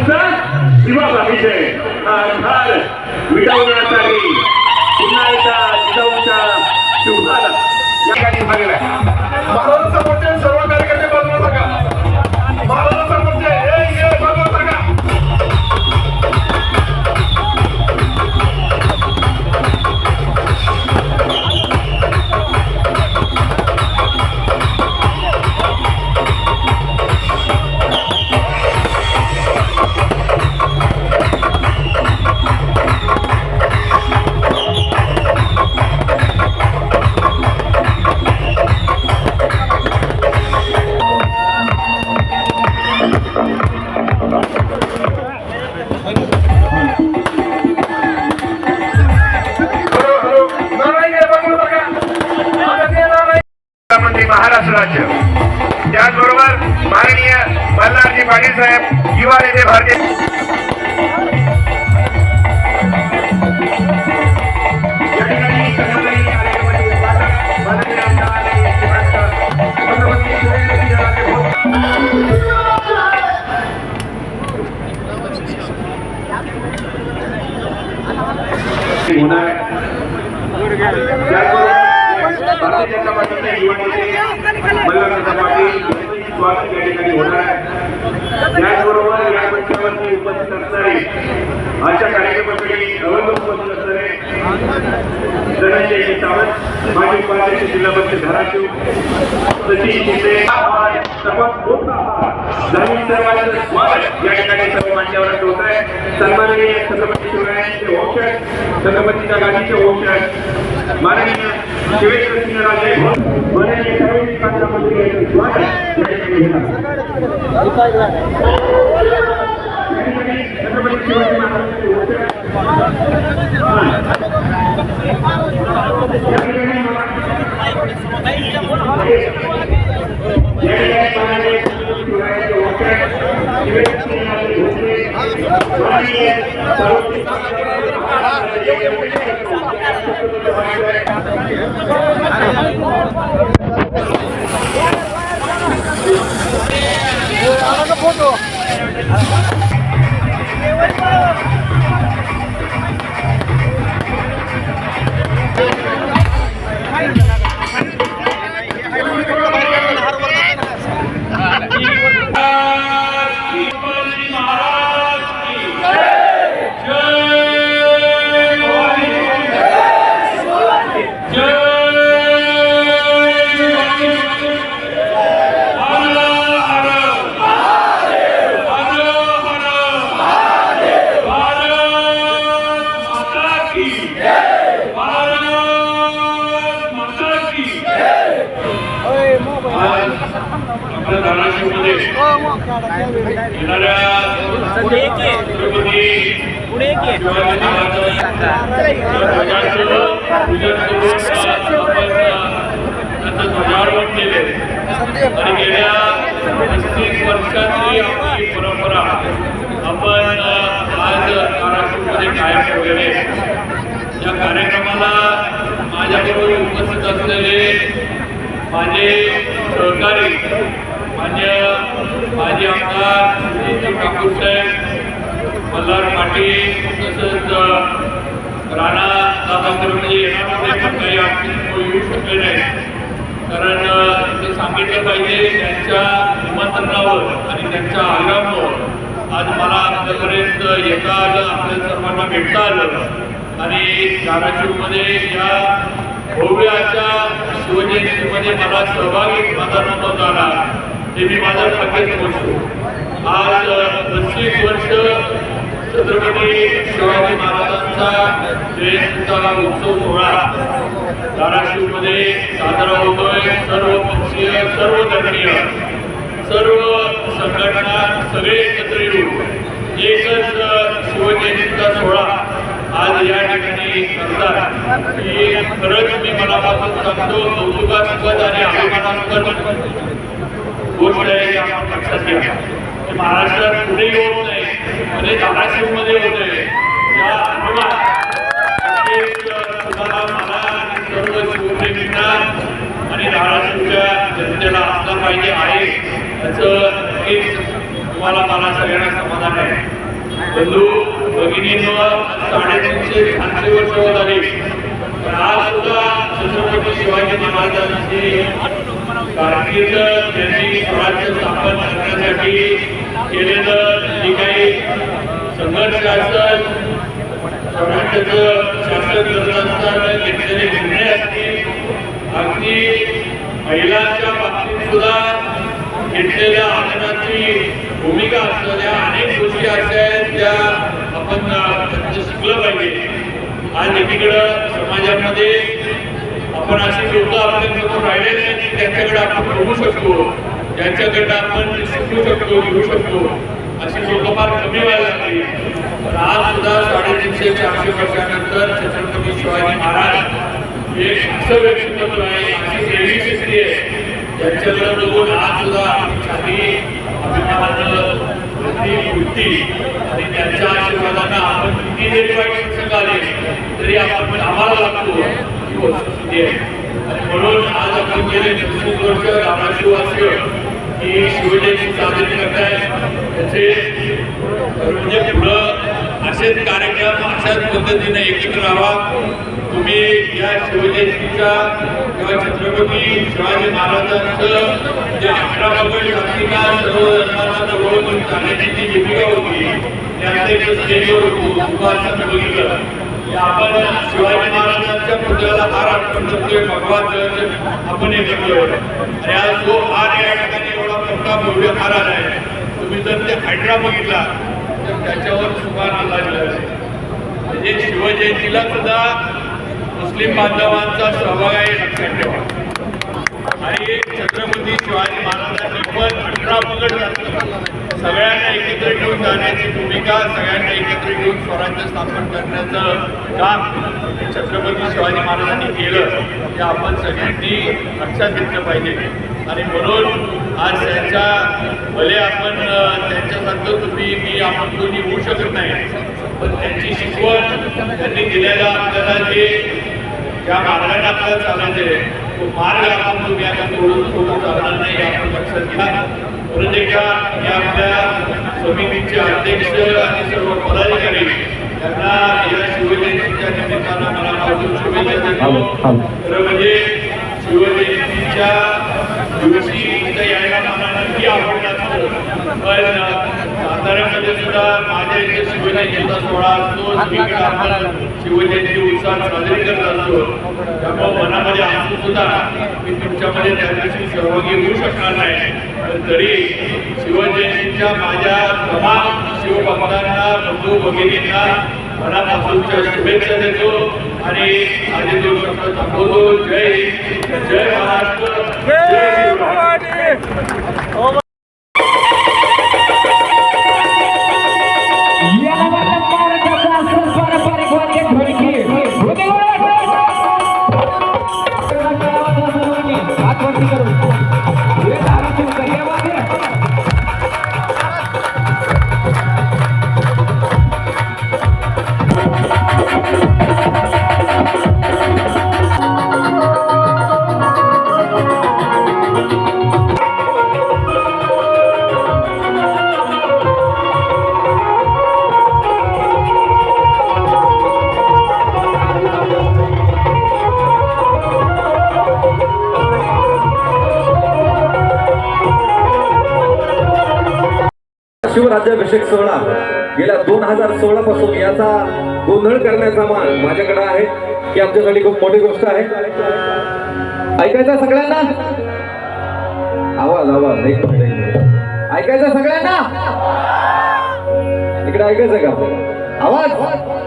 तुमचा दिवा विजय अंधार मिटवण्यासाठी पुन्हा एकदा जिजाऊच्या या ठिकाणी झालेला आहे. महाराजांचा सर्व साहेब युवा भारतीय होणार आहे त्याचबरोबर या मंचावरती उपस्थित असणारे आजच्या कार्यक्रमासाठी अवलंबून उपस्थित असणारे धनंजय सावंत माजी उपाध्यक्ष जिल्हा परिषद धाराशिव सचिन शिंदे सर्वात मोठा नवीन सर्वांचं स्वागत. या ठिकाणी सर्व मान्यवर होत आहे सन्माननीय छत्रपती शिवरायांचे औषध छत्रपतीच्या गादीचे औषध माननीय शिवेंद्र सिंहराजे माननीय सर्व खासदार स्वागत. या ठिकाणी परंपरा आपण आज धाराशिवमध्ये कायम ठेवलेली या कार्यक्रमाला माझ्याबरोबर उपस्थित असलेले माझे सहकारी मान्य माजी आमदार ठाकूर साहेब मल्हार पाटील तसंच राणा दादा म्हणजे येणार पण काही आमची येऊ शकले नाही. कारण ते सांगितलं पाहिजे त्यांच्या निमंत्रणावर आणि त्यांच्या आग्रहावर आज मला आपल्यापर्यंत येता आलं आपल्या सर्वांना भेटता आलं. आणि धाराशिवमध्ये या भव्याच्या शिवजयंतीमध्ये मला सहभागी माझा नंबर आला. हे मी माझा भाग्यच समजतो आज पस्तीस वर्ष छत्रपती शिवाजी महाराजांचा जयंतीचा उत्सव सोहळा धाराशिवमध्ये साजरा होतोय. सर्व पक्षीय सर्व धर्मीय सर्व संघटना सगळे एकत्र येऊन एकच शिवजयंतीचा सोहळा आज या ठिकाणी करतात. ही खरंच मी मनापासून सांगतो कौतुकास्पद आणि अभिमानास्पद गोष्ट आहे की आपण लक्षात घ्या. महाराष्ट्रात कुठेही होत नाही म्हणजे धाराशिवमध्ये होते या आणि सर्व शिवप्रेमींना आणि धाराशिवच्या जनतेला असला पाहिजे आहे याचं एक तुम्हाला मला सगळ्यांना समाधान आहे. बंधू भगिनींनो साडेतीनशे शहाऐंशी वर्ष होत आली. पण आज सुद्धा छत्रपती शिवाजी महाराजांची कारकीर्द त्यांनी स्वराज्य स्थापन करण्यासाठी केलेलं जी काही संघर्ष असतात स्वराज्याचं शासन करत असताना घेतलेले निर्णय असतील. अगदी महिलांच्या बाबतीत सुद्धा घेतलेल्या आनंदाची भूमिका असलेल्या अनेक गोष्टी अशा आहेत त्या आपण शिकलं पाहिजे. आज एकीकडं समाजामध्ये आपण असे लोक आपल्या आपल्याकडून राहिलेले आहेत की त्यांच्याकडे आपण बघू शकतो. त्यांच्याकडे आपण शिकू शकतो घेऊ शकतो. अशी लोक फार कमी व्हायला लागली. पण आज सुद्धा साडेतीनशे चारशे वर्षानंतर छत्रपती शिवाजी महाराज हे असं व्यक्तिमत्व आहे अशी देवी शक्ती आहे. त्यांच्याकडे बघून आज सुद्धा आमची छाती अभिमानानं वृत्ती वृत्ती आणि त्यांच्या आशीर्वादांना आपण किती जरी वाईट शिक्षक आले तरी आपण आम्हाला लागतो. म्हणून आज आपण गेले वर्ष ही शिवजयंती साजरी त्याचे म्हणजे पुढं असेच कार्यक्रम अशाच पद्धतीने एकत्र राहा तुम्ही या शिवजयंतीच्या किंवा छत्रपती शिवाजी महाराजांचं जे अकरा शक्तीला सर्व जवळ जी भूमिका होती त्यात एक स्टेजवर बघितलं आपण शिवाजी महाराजांच्या पुतळ्याला हार अर्पण करतोय भगवान आपण हे आणि आज जो हार या ठिकाणी एवढा मोठा भव्य हार आहे तुम्ही जर ते हायड्रा बघितला तर त्याच्यावर सुभान आला हो. म्हणजे शिवजयंतीला सुद्धा मुस्लिम बांधवांचा सहभाग आहे लक्षात ठेवा. आणि छत्रपती शिवाजी महाराजांनी पण अठरा पगड सगळ्यांना एकत्र घेऊन जाण्याची भूमिका सगळ्यांना एकत्र घेऊन स्वराज्य काम छत्रपती शिवाजी महाराजांनी केलं ते आपण सगळ्यांनी लक्षात घेतलं पाहिजे. आणि म्हणून आज त्यांच्या भले आपण त्यांच्यासारखं तुम्ही मी आपण कोणी होऊ शकत नाही पण त्यांची शिकवण त्यांनी दिलेला आपल्याला जे ज्या मार्गाने आपल्याला चालायचे तो मार्ग आपण तुम्ही आता सोडून सोडून चालणार नाही आपण लक्षात घ्या. परत एकदा या आपल्या समितीचे अध्यक्ष आणि सर्व पदाधिकारी शिवजयंतीच्या म्हणजे शिवजयंतीच्या दिवशी इथं यायला मला नक्की आवडलं असतं पण साताऱ्यामध्ये सुद्धा माझ्या इथे शिवजयंतीचा सोहळा असतो सगळीकडे आपण शिवजयंती उत्साह साजरी करत असतो. त्यामुळे मनामध्ये असू सुद्धा मी तुमच्यामध्ये त्या दिवशी सहभागी होऊ शकणार नाही. पण तरी शिवजयंतीच्या माझ्या तमाम शिवभक्तांना बंधू भगिनींना मनापासूनच्या शुभेच्छा देतो आणि आधी दोन शब्द थांबवतो. जय हिंद, जय महाराष्ट्र. शिवराज्याभिषेक सोहळा. गेल्या दोन हजार सोळा पासून याचा गोंधळ करण्याचा मान माझ्याकडे आहे. ही आमच्यासाठी खूप मोठी गोष्ट आहे. ऐकायचं सगळ्यांना? आवाज आवाज एक ऐकायचा ऐकायचं सगळ्यांना? इकडे ऐकायचं का? आवाज?